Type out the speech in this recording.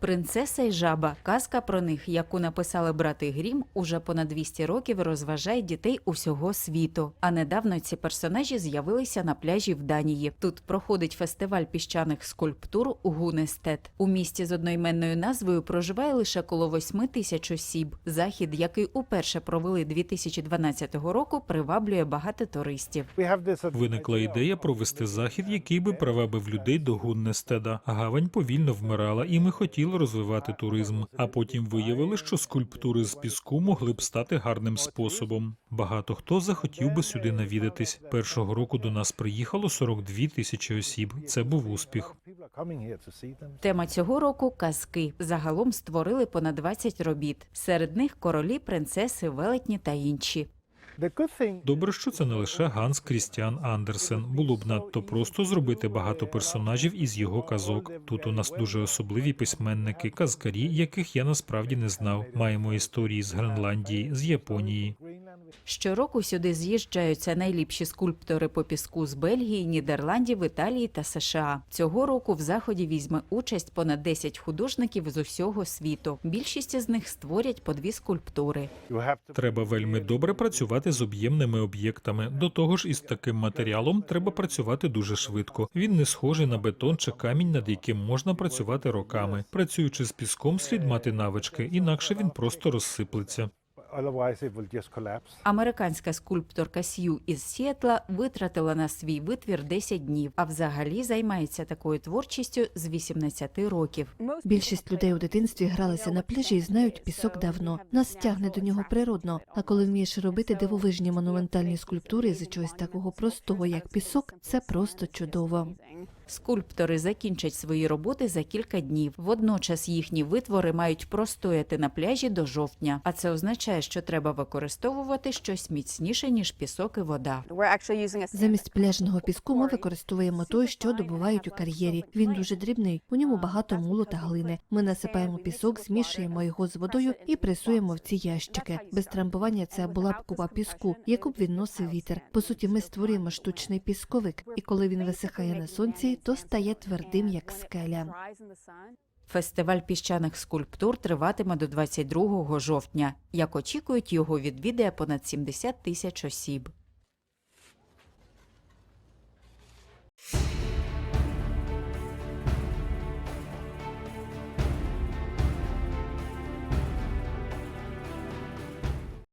Принцеса і жаба казка про них, яку написали брати Грім, уже понад 200 років розважає дітей усього світу. А недавно ці персонажі з'явилися на пляжі в Данії. Тут проходить фестиваль піщаних скульптур Гунестет. У місті з одноіменною назвою проживає лише коло 8 тисяч осіб. Захід, який уперше провели 2012 року, приваблює багато туристів. Виникла ідея провести захід, який би привабив людей до Гуннестеда. Гавань повільно вмирала, і ми хотіли розвивати туризм. А потім виявили, що скульптури з піску могли б стати гарним способом. Багато хто захотів би сюди навідатись. Першого року до нас приїхало 42 тисячі осіб. Це був успіх. Тема цього року казки. Загалом створили понад 20 робіт. Серед них королі, принцеси, велетні та інші. Добре, що це не лише Ганс Крістіан Андерсен. Було б надто просто зробити багато персонажів із його казок. Тут у нас дуже особливі письменники, казкарі, яких я насправді не знав. Маємо історії з Гренландії, з Японії. Щороку сюди з'їжджаються найліпші скульптори по піску з Бельгії, Нідерландів, Італії та США. Цього року в заході візьме участь понад 10 художників з усього світу. Більшість із них створять по дві скульптури. Треба вельми добре працювати з об'ємними об'єктами. До того ж, із таким матеріалом треба працювати дуже швидко. Він не схожий на бетон чи камінь, над яким можна працювати роками. Працюючи з піском, слід мати навички, інакше він просто розсиплеться. Американська скульпторка Сью із Сіетла витратила на свій витвір 10 днів, а взагалі займається такою творчістю з 18 років. Більшість людей у дитинстві гралися на пляжі і знають пісок давно. Нас тягне до нього природно. А коли вмієш робити дивовижні монументальні скульптури з чогось такого простого, як пісок, це просто чудово. Скульптори закінчать свої роботи за кілька днів. Водночас їхні витвори мають простояти на пляжі до жовтня, а це означає, що треба використовувати щось міцніше ніж пісок і вода. Замість пляжного піску ми використовуємо той, що добувають у кар'єрі. Він дуже дрібний. У ньому багато мулу та глини. Ми насипаємо пісок, змішуємо його з водою і пресуємо в ці ящики. Без трамбування це була б купа піску, яку б відносив вітер. По суті, ми створюємо штучний пісковик, і коли він висихає на сонці, то стає твердим як скеля. Фестиваль піщаних скульптур триватиме до 22 жовтня. Як очікують, його відвідає понад 70 тисяч осіб.